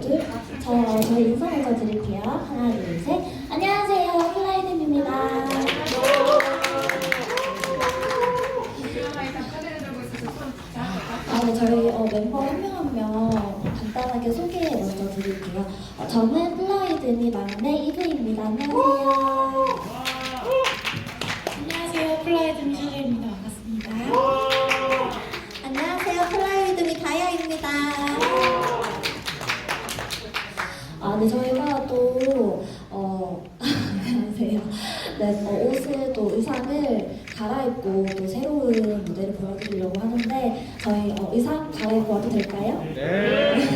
둘. 저, 저희 인사 먼저. 하나, 둘, 셋. 안녕하세요. 플라이드입니다. 아, 네, 저희 어, 멤버 한 명 한 명 간단하게 소개 먼저 드릴게요. 어, 저는 플라이드미 막내 이브입니다. 안녕하세요. 안녕하세요. 플라이드 미샤엘입니다. 반갑습니다. 안녕하세요. 플라이드미 다이아입니다. 아, 네, 저희가 또, 어, 안녕하세요. 네, 어, 옷을 또 의상을 갈아입고 또 새로운 무대를 보여드리려고 하는데, 저희 어, 의상 갈아입고 와도 될까요? 네.